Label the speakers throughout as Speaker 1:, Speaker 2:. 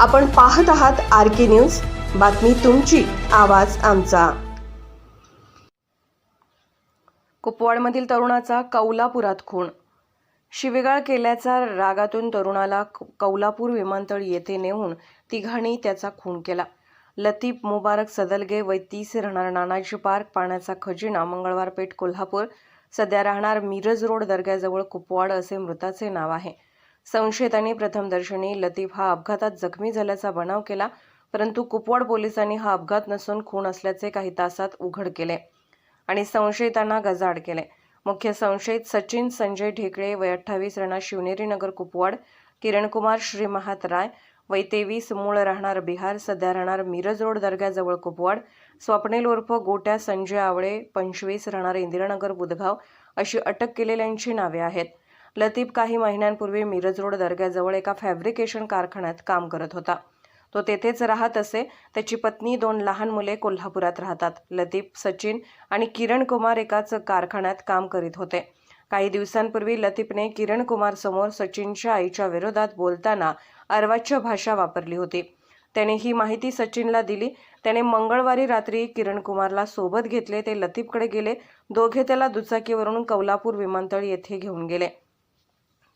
Speaker 1: आपण पाहत आहात आर के न्यूज. बातमी तुमची आवाज आमचा. कुपवाडमधील तरुणाचा कौलापुरात खून. शिवेगाळ केल्याचा रागातून तरुणाला क- कौलापूर विमानतळ येथे नेऊन तिघांनी त्याचा खून केला. लतीफ मुबारक सदलगे वय तीस राहणार नानाजी पार्क पाण्याचा खजिना मंगळवार पेठ कोल्हापूर. सध्या राहणार मिरज रोड दर्ग्याजवळ कुपवाड असे मृताचे नाव आहे. संशयितांनी प्रथमदर्शनी लतीफ हा अपघातात जखमी झाल्याचा बनाव केला परंतु कुपवाड पोलिसांनी हा अपघात नसून खून असल्याचे काही तासात उघड केले आणि संशयितांना गजाआड केले. मुख्य संशयित सचिन संजय ढेकळे वय अठ्ठावीस राहणार शिवनेरी नगर कुपवाड किरणकुमार श्रीमहात राय वय तेवीस मूळ राहणार बिहार सध्या राहणार मिरज रोड दर्ग्याजवळ कुपवाड स्वप्नील उर्फ गोट्या संजय आवळे पंचवीस राहणार इंदिरानगर बुधगाव अशी अटक केलेल्यांची नावे आहेत. लतीफ काही महिन्यांपूर्वी मिरज रोड दर्ग्याजवळ एका फॅब्रिकेशन कारखान्यात काम करत होता. तो तेथेच राहत असे त्याची पत्नी दोन लहान मुले कोल्हापुरात राहतात. लतीफ सचिन आणि किरण कुमार एकाच कारखान्यात काम करीत होते. काही दिवसांपूर्वी लतीफने किरण कुमार समोर सचिनच्या आईच्या विरोधात बोलताना अर्वाच्य भाषा वापरली होती. त्याने ही माहिती सचिनला दिली. त्याने मंगळवारी रात्री किरण कुमारला सोबत घेतले ते लतीफकडे गेले. दोघे त्याला दुचाकीवरून कौलापूर विमानतळ येथे घेऊन गेले.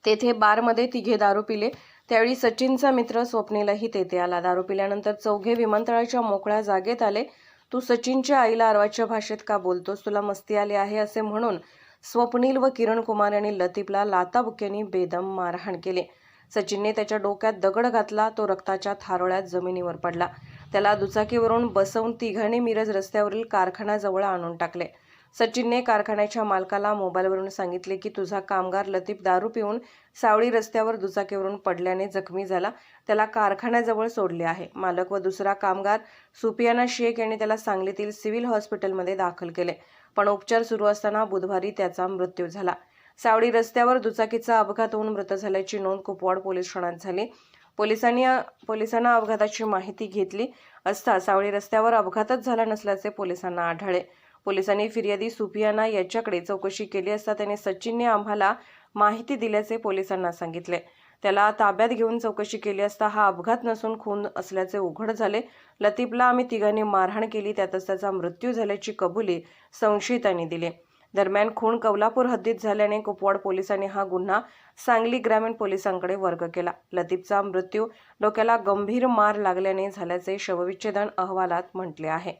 Speaker 1: तेथे बारमध्ये तिघे दारू पिले. त्यावेळी सचिनचा मित्र स्वप्नीलाही तेथे आला. दारू पिल्यानंतर चौघे विमानतळाच्या मोकळ्या जागेत आले. तू सचिनच्या आईला अर्वाच्या भाषेत का बोलतोस? तुला मस्ती आली आहे असे म्हणून स्वप्नील व किरण कुमार यांनी लतीफला लाताबुक्यांनी बेदम मारहाण केले. सचिनने त्याच्या डोक्यात दगड घातला. तो रक्ताच्या थारोळ्यात जमिनीवर पडला. त्याला दुचाकीवरून बसवून तिघांनी मिरज रस्त्यावरील कारखान्याजवळ आणून टाकले. सचिनने कारखान्याच्या मालकाला मोबाईलवरून सांगितले की तुझा कामगार लतीफ दारू पिऊन सावळी रस्त्यावर दुचाकीवरून पडल्याने जखमी झाला. त्याला कारखान्याजवळ सोडले आहे. मालक व दुसरा कामगार सुपियाना शेख यांनी त्याला सांगलीतील सिव्हिल हॉस्पिटलमध्ये दाखल केले. पण उपचार सुरू असताना बुधवारी त्याचा मृत्यू झाला. सावळी रस्त्यावर दुचाकीचा अपघात होऊन मृत झाल्याची नोंद कुपवाड पोलीस ठाण्यात झाली. पोलिसांनी पोलिसांना अपघाताची माहिती घेतली असता सावळी रस्त्यावर अपघातच झाला नसल्याचे पोलिसांना आढळले. पोलिसांनी फिर्यादी सुफियाना याच्याकडे चौकशी केली असता त्याने सचिनने आम्हाला माहिती दिल्याचे पोलिसांना सांगितले. त्याला ताब्यात घेऊन चौकशी केली असता हा अपघात नसून खून असल्याचे उघड झाले. लतीफला आम्ही तिघांनी मारहाण केली त्यातच त्याचा मृत्यू झाल्याची कबुली संशयितांनी दिली. दरम्यान खून कौलापूर हद्दीत झाल्याने कुपवाड पोलिसांनी हा गुन्हा सांगली ग्रामीण पोलिसांकडे वर्ग केला. लतीफचा मृत्यू डोक्याला गंभीर मार लागल्याने झाल्याचे शवविच्छेदन अहवालात म्हटले आहे.